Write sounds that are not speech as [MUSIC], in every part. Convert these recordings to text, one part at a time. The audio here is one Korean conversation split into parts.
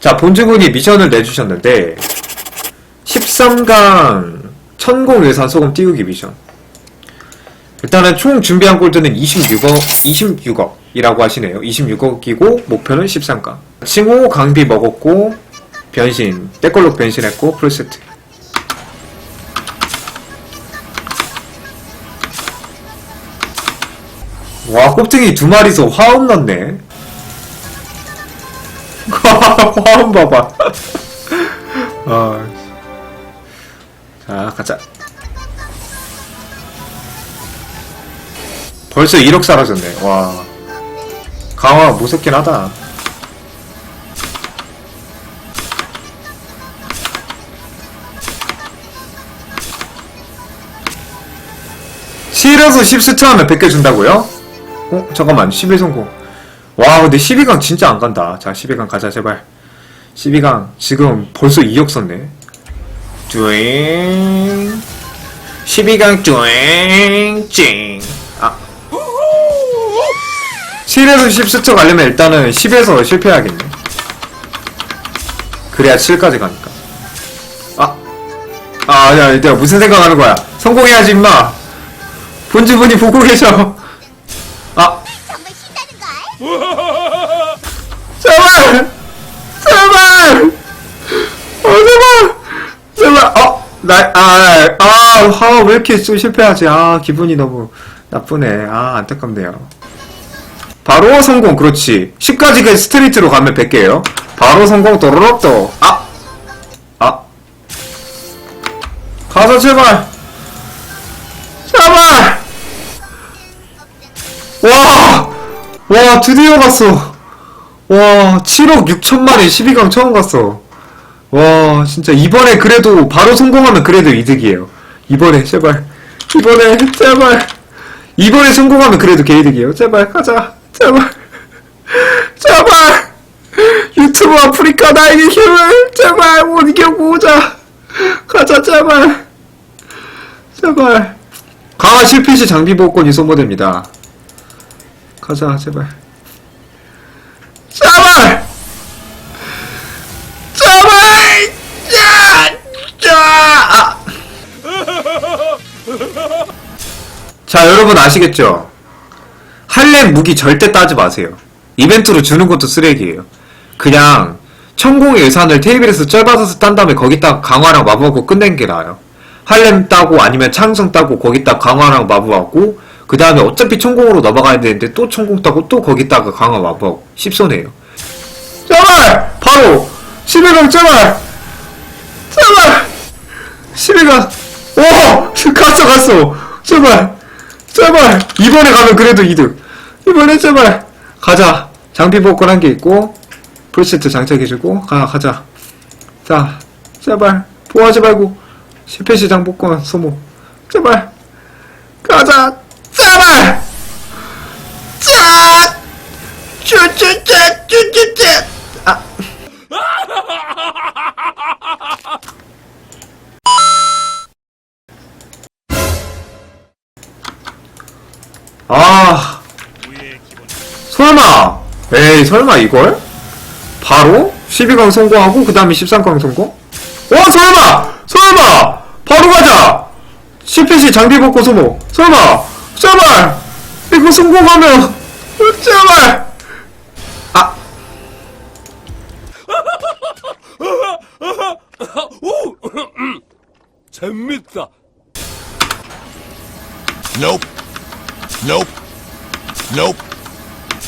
자, 본주군이 미션을 내주셨는데, 13강 천공 예산 소금 띄우기 미션. 일단은 총 준비한 골드는 26억, 26억이라고 하시네요. 26억이고, 목표는 13강. 칭호, 강비 먹었고, 변신, 때걸로 변신했고, 풀세트. 와, 꼽등이 두 마리서 화음 났네. 화음 봐봐. 아. 자, 가자. 벌써 1억 사라졌네. 와. 강화 무섭긴 하다. 실에서 10스트 하면 100개 준다고요? 어? 잠깐만 11 성공 와 근데 12강 진짜 안 간다. 자 12강 가자 제발. 12강 지금 벌써 2억 썼네. 쭈잉. 12강 쭈잉 찡아. 7에서 10스쳐 가려면 일단은 10에서 실패해야겠네. 그래야 7까지 가니까. 아. 아, 야, 내가 무슨 생각하는 거야? 성공해야지, 임마! 본주분이 보고 계셔! 어! 나, 아, 아, 아, 왜 이렇게 좀 실패하지? 아, 기분이 너무 나쁘네. 아, 안타깝네요. 바로 성공, 그렇지. 10까지 그 스트리트로 가면 100개예요 바로 성공, 또로록 또. 아! 아. 가서 제발! 제발! 와! 와, 드디어 갔어! 와, 7억 6천만에 12강 처음 갔어. 와, 진짜 이번에 그래도 바로 성공하면 그래도 이득이에요. 이번에 제발, 이번에 제발, 이번에 성공하면 그래도 개이득이에요. 제발 가자, 제발, 제발. 유튜브 아프리카 나에게 힘을 제발 못 이겨고 오자. 가자 제발, 제발. 강화 실패 시 장비 복권이 소모됩니다. 가자. 제발! 제발! 자, 여러분 아시겠죠? 할렘 무기 절대 따지 마세요. 이벤트로 주는 것도 쓰레기예요. 그냥 천공의 예산을 테이블에서 쩔받아서 딴 다음에 거기다 강화랑 마법하고 끝낸 게 나아요. 할렘 따고 아니면 창성 따고 거기다 강화랑 마법하고 그 다음에 어차피 천공으로 넘어가야 되는데 또 천공 따고 또 거기다가 강화 마법 10손해요. 제발! 바로! 11강 제발! 제발! 11강! 오! 갔어 갔어! 제발! 제발! 이번에 가면 그래도 이득! 이번에 제발! 가자! 장비 복권 한 개 있고 풀세트 장착해주고 가, 가자 자 제발 보하지 말고 실패 시장 복권 소모 제발 가자 제발 자 설마, 에이, 설마 이걸? 바로? 12강 성공하고, 그 다음에 13강 성공? 와, 설마! 설마! 바로 가자! 실패시 장비 벗고 소모. 설마! 제발! 이거 성공하면, 제발! 아, 재밌다. Nope. Nope. Nope.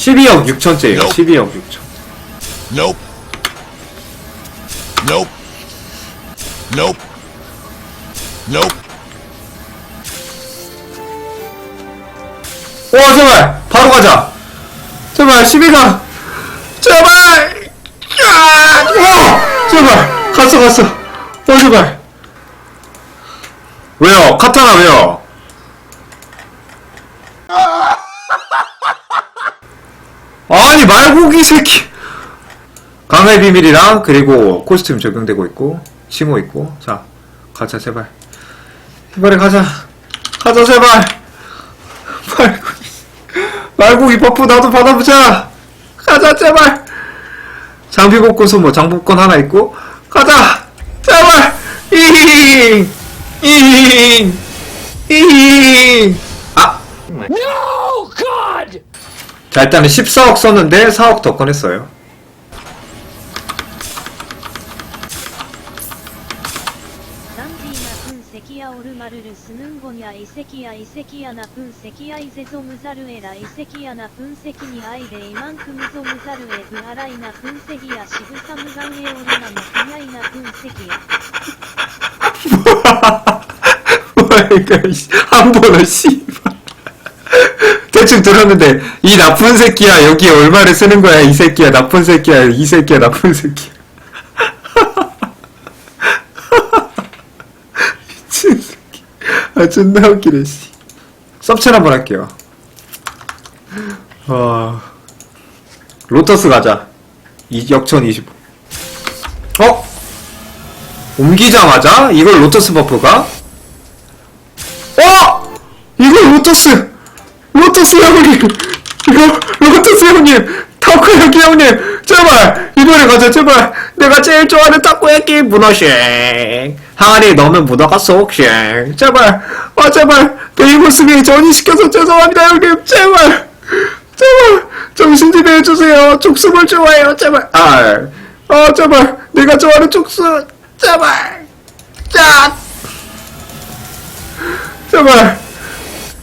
12억 6천째예요. Nope. 12억 6천. Nope. Nope. Nope. Nope. 와, 제발! 바로 가자! 제발, 12강! 제발! 야! 와! 제발 갔어 갔어 어 제발 왜요 카타나 왜요 아니 말고기 새끼. 강의 비밀이랑 그리고 코스튬 적용되고 있고 칭호 있고. 자 가자 제발. 이번에 가자. 가자 제발. [LAUGHS] 말고기. 말고기 버프 나도 받아보자. 가자 제발. 장비 복권 소모 장복권 하나 있고. 가자 제발. 이잉. 이잉. 이잉. 아! 자 일단은 14억 썼는데 4억 더 꺼냈어요. [LAUGHS] 뭐야 이거 한 번은 씨. 대충 들었는데 이 나쁜 새끼야 여기에 얼마를 쓰는 거야 이 새끼야 나쁜 새끼야 이 새끼야 나쁜 새끼야. [LAUGHS] 미친 새끼. 아 존나 웃기네 씨. 섭취를 한번 할게요. 와 로터스 가자. 이, 역천 25 어? 옮기자마자 이걸 로터스 버프가? 어! 이거 로터스! 로터스 형님! 이거 로터스 형님! 타코야키 형님! 제발! 이번에 가자 제발! 내가 제일 좋아하는 타코야키 문어쉥! 항아리에 넣으면 문어가 쏙쉥! 제발! 아 제발! 베이버스비 전이시켜서 죄송합니다 형님! 제발! 제발! 정신 좀 해주세요! 족수물 좋아해요 제발! 아! 아 제발! 내가 좋아하는 족수! 제발! 짠! 제발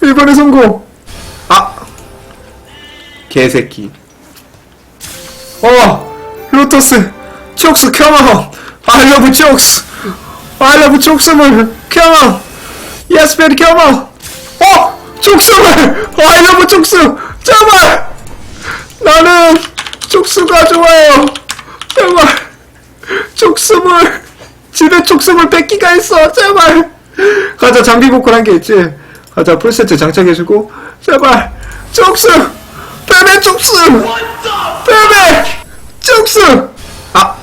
이번에 성공 아 개새끼. 어 로터스 촉스 컴온 I love 촉스. I love 촉스물. 컴온 Yes baby 컴온 어 촉스물. I love 촉스. 제발. 나는 촉수가 좋아요. 제발. 촉수물. 집에 촉수물 뺏기가 있어. 제발. 가자 장비 복권 한 개 있지. 가자 풀세트 장착해주고. 제발. 촉수 촉수 베베 촉수 아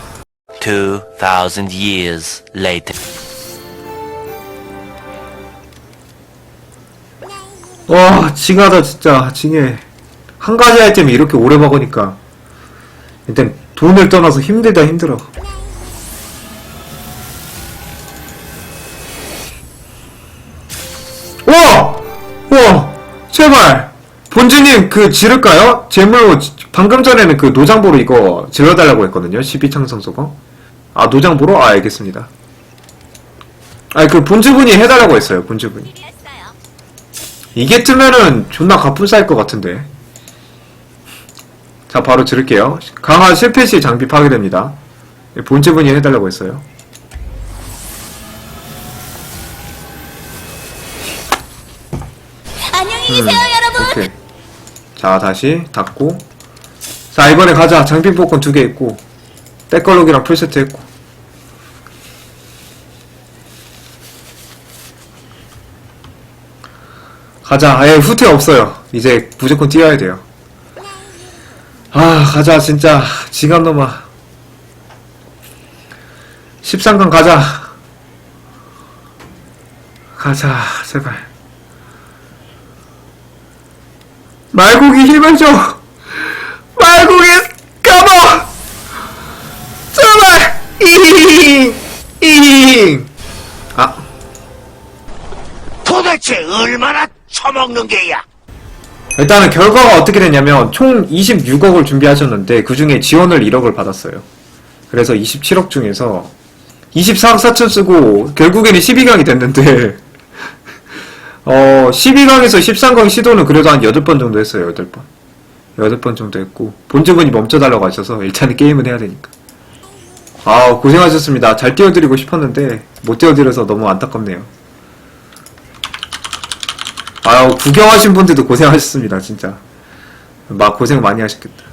2,000 years later. 와, 징하다, 진짜, 징해. 한 가지 아이템이 이렇게 오래 먹으니까. 일단, 돈을 떠나서 힘들다, 힘들어. 와! 와! 제발! 본주님, 그, 지를까요? 재물로, 지- 방금 전에는 그 노장보로 이거 질러달라고 했거든요. 12창성 소거. 아, 노장보로? 아, 알겠습니다. 아, 그 본주분이 해달라고 했어요, 본주분이. 이게 뜨면은 존나 가품 쌓일 것 같은데. 자, 바로 들을게요. 강화 실패 시 장비 파괴됩니다. 본체분이 해달라고 했어요. 안녕히 계세요, 여러분. 자, 다시 닫고. 자, 이번에 가자. 장비 복권 두 개 있고. 때걸룩이랑 풀세트 했고. 가자. 아예 후퇴 없어요. 이제 무조건 뛰어야 돼요. 아, 가자, 진짜. 지갑놈아. 13강 가자. 가자, 제발. 말고기 힘을 줘! 말고기, 까봐! 제발! 이잉! 이잉! 아, 도대체 얼마나 처먹는 게야? 일단은 결과가 어떻게 됐냐면 총 26억을 준비하셨는데 그 중에 지원을 1억을 받았어요. 그래서 27억 중에서 24억 4천 쓰고 결국에는 12강이 됐는데 어 12강에서 13강 시도는 그래도 한 8번 정도 했어요. 8번. 8번 정도 했고 본주분이 멈춰달라고 하셔서 일단은 게임은 해야 되니까. 아 고생하셨습니다. 잘 띄워드리고 싶었는데 못 띄워드려서 너무 안타깝네요. 아유 구경하신 분들도 고생하셨습니다 진짜 막 고생 많이 하셨겠다